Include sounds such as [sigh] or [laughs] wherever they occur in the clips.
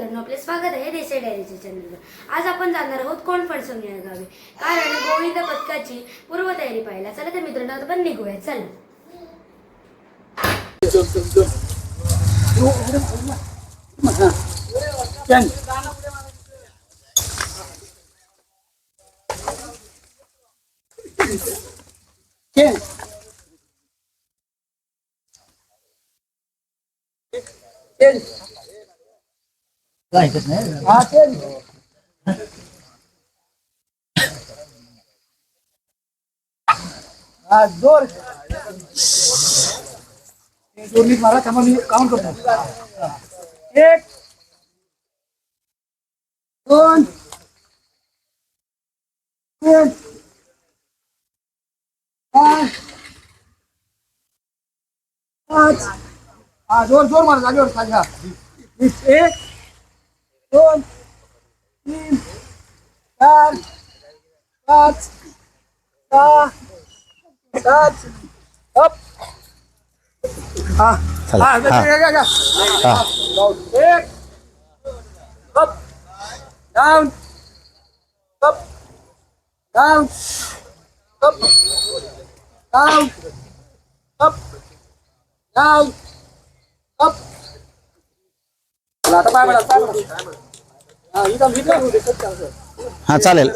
मित्रांनो आपले स्वागत आहे देसाई डायरीच्या चॅनलवर आज आपण जाणार आहोत कोण फडसवून या कारण गोविंद पथकाची पूर्वतयारी पाहायला. चला तर मित्रांनो आता पण निघूया. चला. [laughs] जोर जोरनी मारा थांबा मी काउंट करतो एक दोन तीन चार पाच। हा जोर जोर मारा जागेवर खाली हा एक दोन तीन चार पाच सहा सात अप हा हा घ्या, घ्या, घ्या. एक up down up down up down up down up हा. हा चालेल.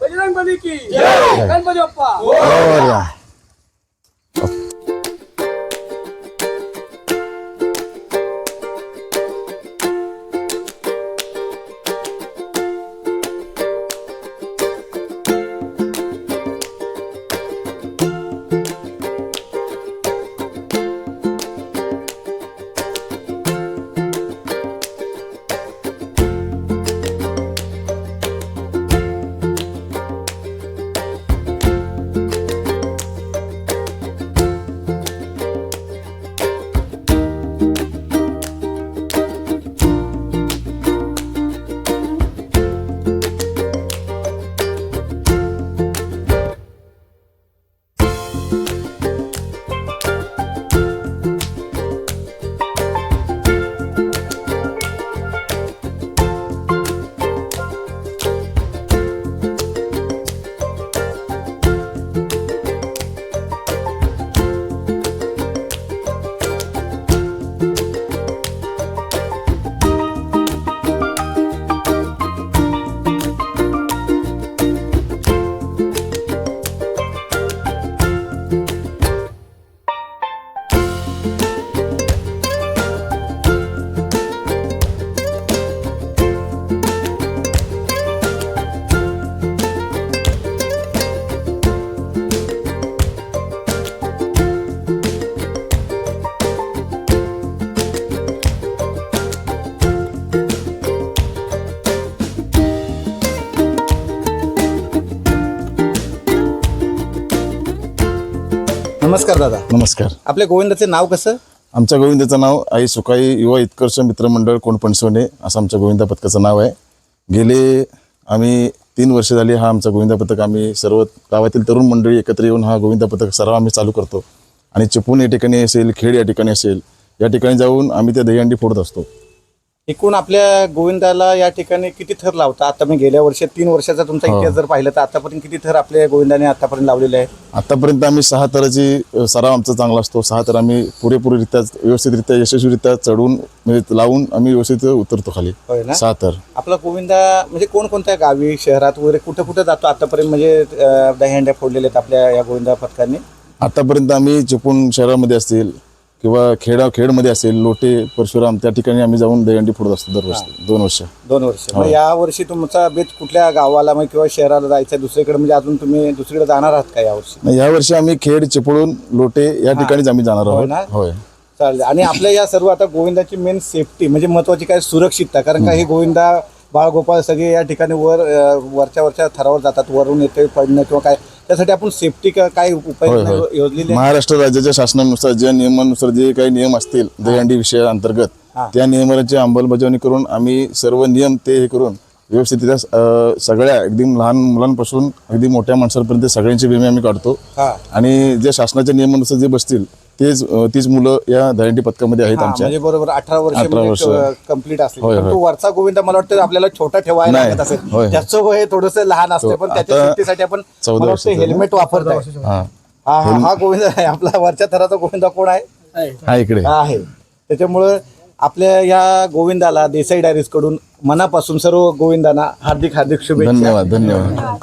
बजरंग बली की गणपती बाप्पा. नमस्कार दादा. नमस्कार. आपल्या गोविंदाचे नाव कसं? आमच्या गोविंदाचं नाव आई सुकाई युवा उत्कर्ष मित्रमंडळ कोण पणसवणे असं आमच्या गोविंदा पथकाचं नाव आहे. गेले आम्ही तीन वर्ष झाली हा आमचा गोविंदा पथक आम्ही सर्व गावातील तरुण मंडळी एकत्र येऊन हा गोविंदा पथक सर्व आम्ही चालू करतो. आणि चिपळूण या ठिकाणी असेल खेड या ठिकाणी असेल या ठिकाणी जाऊन आम्ही त्या दहीहंडी फोडत असतो. एकूण आपल्या गोविंदाला या ठिकाणी किती थर लावता? आता मी गेल्या वर्षी तीन वर्षाचा तुमचा हो. इतिहास जर पाहिलं तर आतापर्यंत किती थर आपल्या गोविंदाने आतापर्यंत लावलेले आहे आतापर्यंत आम्ही सहा तराची अ, सराव आमचा चांगला असतो. सहा तर आम्ही पुरेपूररित्या व्यवस्थितरित्या यशस्वीरित्या चढवून म्हणजे लावून आम्ही व्यवस्थित उतरतो खाली. होय ना? सहा तर आपला गोविंदा म्हणजे कोणकोणत्या गावी शहरात वगैरे कुठे कुठे जातो आतापर्यंत? म्हणजे अं, दहीहंड्या फोडलेल्या आहेत आपल्या या गोविंदा पथकाने आतापर्यंत आम्ही चिपळूण शहरामध्ये असतील किंवा खेडा खेडमध्ये असेल लोटे परशुराम त्या ठिकाणी आम्ही जाऊन दहीहंडी फोडत असतो दरवर्षी दोन वर्ष. दोन वर्ष. मग या वर्षी तुमचा बेत कुठल्या गावाला मग किंवा शहराला जायचं दुसरीकडे म्हणजे अजून तुम्ही दुसरीकडे जाणार आहात का यावर्षी नाही, यावर्षी आम्ही खेड चिपळूण लोटे या ठिकाणीच आम्ही जाणार होय आहोत? होय. चालेल. आणि आपल्या या सर्व आता गोविंदाची मेन सेफ्टी म्हणजे महत्वाची काय? सुरक्षितता. कारण का हे गोविंदा बाळगोपाळ सगळे या ठिकाणी वर वरच्या वरच्या थरावर जातात वरून येते पडणं किंवा काय. त्यासाठी आपण सेफ्टी काय उपाय योजलेले? महाराष्ट्र राज्याच्या शासनानुसार ज्या नियमानुसार जे काही नियम असतील दहीहंडी विषया अंतर्गत हा. त्या नियमांची अंमलबजावणी करून आम्ही सर्व नियम ते हे करून व्यवस्थितरित्या अ, सगळ्या अगदी लहान मुलांपासून अगदी मोठ्या माणसांपर्यंत सगळ्यांचे विमे आम्ही काढतो. आणि जे शासनाच्या नियमानुसार जे बसतील तेच तीच मुलं या दहीहंडी पथकामध्ये आहेत हा, आमच्या. म्हणजे बरोबर अठरा वर्ष 18 वर्ष. कंप्लीट असले. होय, पण होय. तो वरचा गोविंद मला वाटतं आपल्याला छोटा ठेवायला नाही. लागत होय, असेल. होय. त्याचं वय थोडस लहान असतं तो पण त्याच्या आता सेफ्टीसाठी आपण चौदा मला वाटतं वर्षाचा हेल्मेट वापरताय. हा. हा हा हा गोविंद आहे. आपला वरच्या थराचा गोविंदा कोण आहे? हा इकडे. हा आहे. त्याच्यामुळं आपल्या या गोविंदाला देसाई डायरीजकडून मनापासून सर्व गोविंदांना हार्दिक हार्दिक शुभेच्छा. धन्यवाद धन्यवाद.